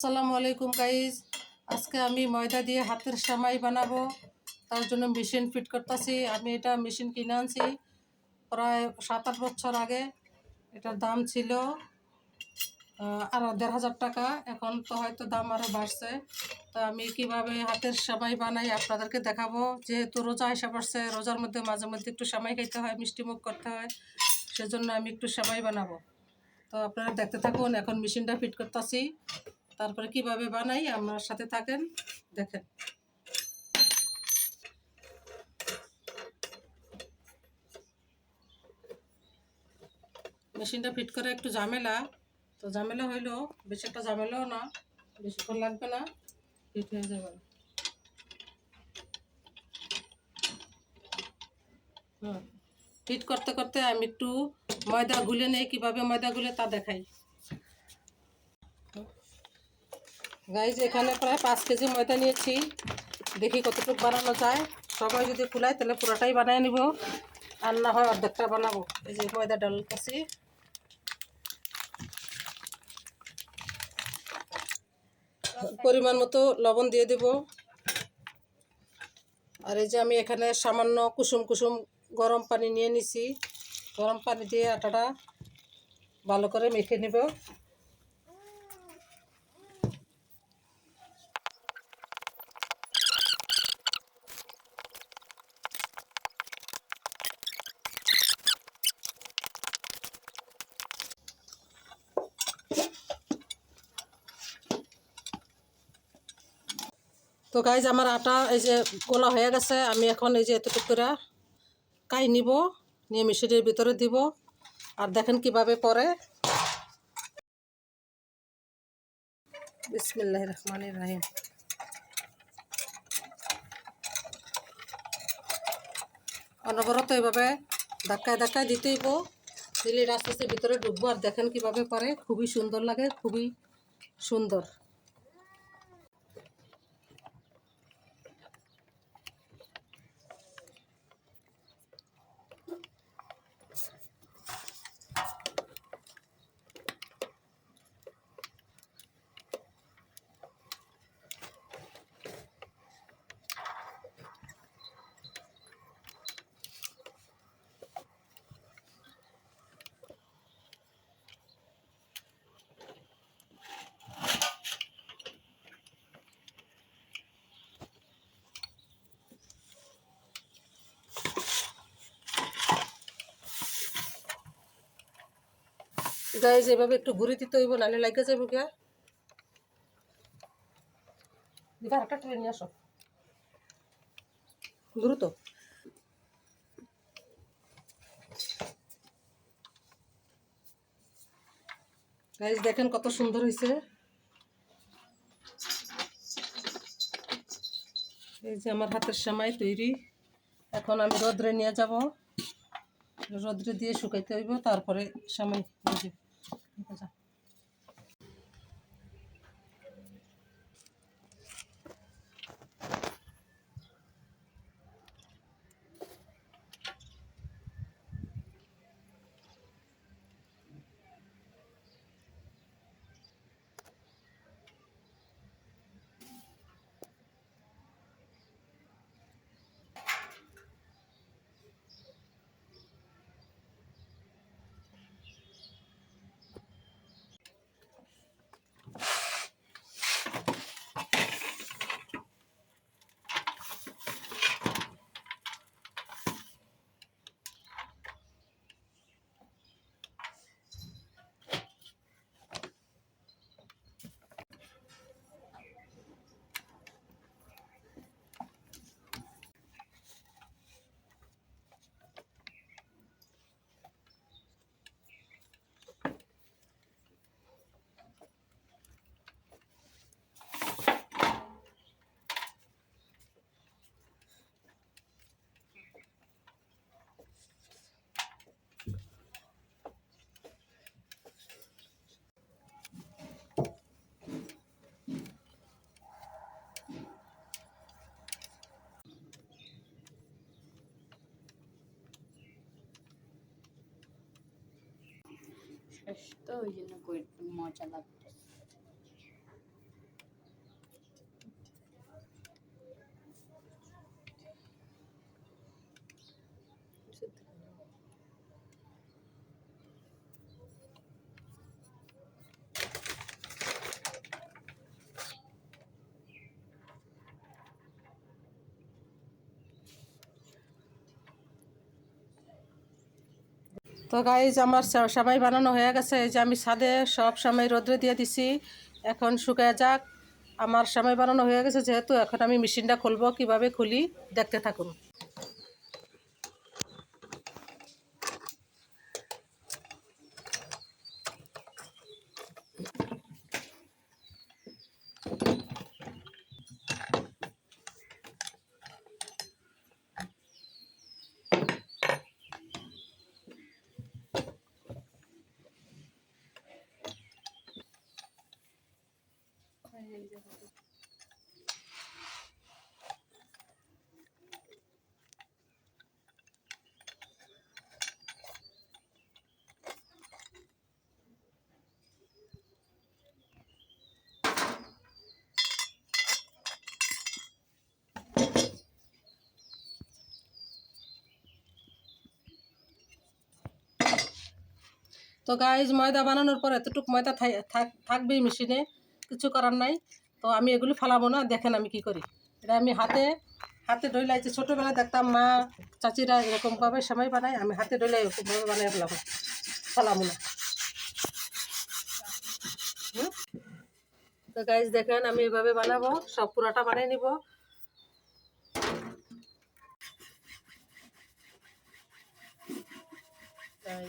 আসসালামু আলাইকুম গাইজ আজকে আমি ময়দা দিয়ে হাতের সামাই বানাবো। তার জন্য মেশিন ফিট করতেছি। আমি এটা মেশিন কিনে আনছি প্রায় সাত আট বছর আগে। এটার দাম ছিল আরও দেড় হাজার টাকা। এখন তো হয়তো দাম আরও বাড়ছে। তো আমি কীভাবে হাতের সামাই বানাই আপনাদেরকে দেখাবো। যেহেতু রোজা এসে পড়ছে, রোজার মধ্যে মাঝে মধ্যে একটু সামাই খাইতে হয়, মিষ্টি মুখ করতে হয়। সেজন্য আমি একটু সামাই বানাবো। তো আপনারা দেখতে থাকুন, এখন মেশিনটা ফিট করতেছি। তারপরে কীভাবে বানাই, আমার সাথে থাকেন, দেখেন। মেশিনটা ফিট করে একটু ঝামেলা, তো ঝামেলা হইল, বেশি একটা ঝামেলাও না, বেশিক্ষণ লাগবে না, ফিট হয়ে যাবে। হুম, ফিট করতে করতে আমি একটু ময়দা গুলে নেই, কীভাবে ময়দা গুলে তা দেখাই। গাইজ এখানে প্রায় পাঁচ কেজি ময়দা নিয়েছি। দেখি কতটুকু বানানো যায়। সবাই যদি খুলাই তাহলে পুরোটাই বানিয়ে নিব। আর না হয় অর্ধেকটা বানাবো। এই যে ময়দা ডাল ডালতেছি পরিমাণ মতো লবণ দিয়ে দেব। আর এই যে আমি এখানে সামান্য কুসুম কুসুম গরম পানি নিয়ে নিছি। গরম পানি দিয়ে আটাটা ভালো করে মেখে নেব। তো গাইজ আমার আটা এই যে গোলা হয়ে গেছে, আমি এখন এই যে এতটুকু করে কাই নিব, নিয়ে মেশিনের ভিতরে দিব। আর দেখেন কীভাবে পরে বিসমিল্লাহ রহমান রাহিম অনবরত এইভাবে ধাক্কায় ধাক্কায় দিতেইব দিলে আস্তে ভিতরে ঢুকবো। আর দেখেন কীভাবে পরে খুবই সুন্দর লাগে, খুবই সুন্দর গাইজ, এভাবে একটু ঘুরে দিতে হইব, নাহলে লাগে যাব গিয়া। একটা ট্রেন আসো। দ্রুত। গাইজ, দেখেন কত সুন্দর হয়েছে এই যে আমার হাতের সেমাই তৈরি। এখন আমি রোদ্রে নিয়ে যাব। রোদ্রে দিয়ে শুকাইতে হইব, তারপরে সেমাই। বুঝি শেষ তো গাইজ আমার সবাই বানানো হয়ে গেছে। এই যে আমি ছাদে সব সময় রোদ্রে দিয়ে দিছি। এখন শুকায় যাক। আমার সামাই বানানো হয়ে গেছে যেহেতু এখন আমি মেশিনটা খুলবো, কীভাবে খুলি, দেখতে থাকুন। তো গাইজ ময়দা বানানোর পর এতটুক ময়দা থাকবেই মেশিনে কিছু করার নাই। তো আমি এগুলো ফালাবো না, দেখেন আমি কি করি। এটা আমি হাতে হাতে ডইলাইছি ছোটোবেলায় দেখতাম মা, চাচিরা এরকমভাবে সময় বানায়, আমি হাতে ডইলাই এরকমভাবে বানাই ফেলাবো। ফালাবো না? তো গাইজ দেখেন আমি এভাবে বানাবো, সব পুরাটা বানিয়ে নিব। তাই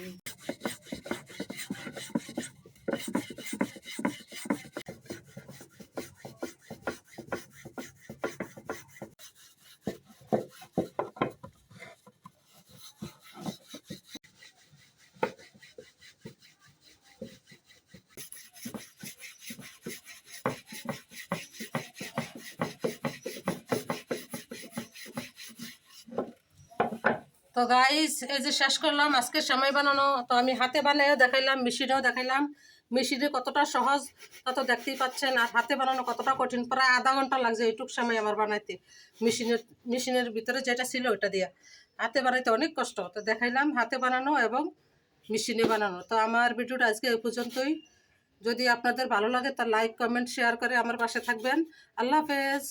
তো গাইস এই যে শেষ করলাম, আজকে সময় বানানো। তো আমি হাতে বানাইও দেখাইলাম মেশিনেও দেখাইলাম। মেশিনে কতটা সহজ তত দেখতেই পাচ্ছেন। আর হাতে বানানো কতটা কঠিন, প্রায় আধা ঘণ্টা লাগছে এইটুক সময় আমার বানাইতে। মেশিনের মেশিনের ভিতরে যেটা ছিল ওটা দিয়ে। হাতে বানাইতে অনেক কষ্ট। তো দেখাইলাম হাতে বানানো এবং মেশিনে বানানো। তো আমার ভিডিওটা আজকে এই পর্যন্তই। যদি আপনাদের ভালো লাগে, তা লাইক কমেন্ট শেয়ার করে আমার পাশে থাকবেন। আল্লাহ হাফেজ।